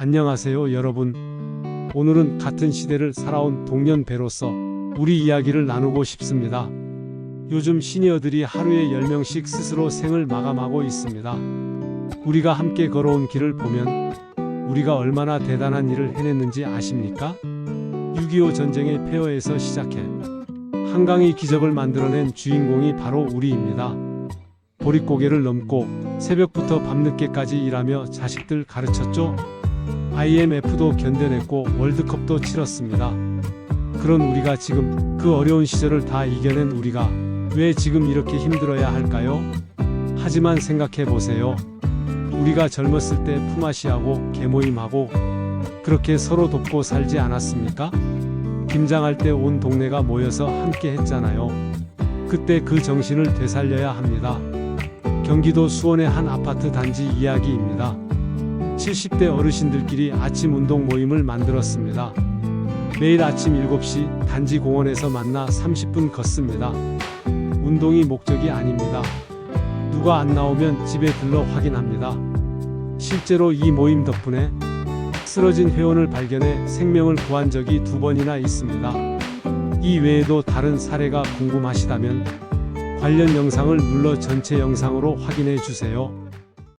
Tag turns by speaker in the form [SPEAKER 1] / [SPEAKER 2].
[SPEAKER 1] 안녕하세요, 여러분. 오늘은 같은 시대를 살아온 동년배로서 우리 이야기를 나누고 싶습니다. 요즘 시니어들이 하루에 10명씩 스스로 생을 마감하고 있습니다. 우리가 함께 걸어온 길을 보면 우리가 얼마나 대단한 일을 해냈는지 아십니까? 6.25 전쟁의 폐허에서 시작해 한강의 기적을 만들어낸 주인공이 바로 우리입니다. 보릿고개를 넘고 새벽부터 밤늦게까지 일하며 자식들 가르쳤죠. IMF도 견뎌냈고 월드컵도 치렀습니다. 그런 우리가 지금 그 어려운 시절을 다 이겨낸 우리가 왜 지금 이렇게 힘들어야 할까요? 하지만 생각해 보세요. 우리가 젊었을 때 품앗이하고 개모임하고 그렇게 서로 돕고 살지 않았습니까? 김장할 때 온 동네가 모여서 함께 했잖아요. 그때 그 정신을 되살려야 합니다. 경기도 수원의 한 아파트 단지 이야기입니다. 70대 어르신들끼리 아침 운동 모임을 만들었습니다. 매일 아침 7시 단지 공원에서 만나 30분 걷습니다. 운동이 목적이 아닙니다. 누가 안 나오면 집에 들러 확인합니다. 실제로 이 모임 덕분에 쓰러진 회원을 발견해 생명을 구한 적이 두 번이나 있습니다. 이 외에도 다른 사례가 궁금하시다면 관련 영상을 눌러 전체 영상으로 확인해 주세요.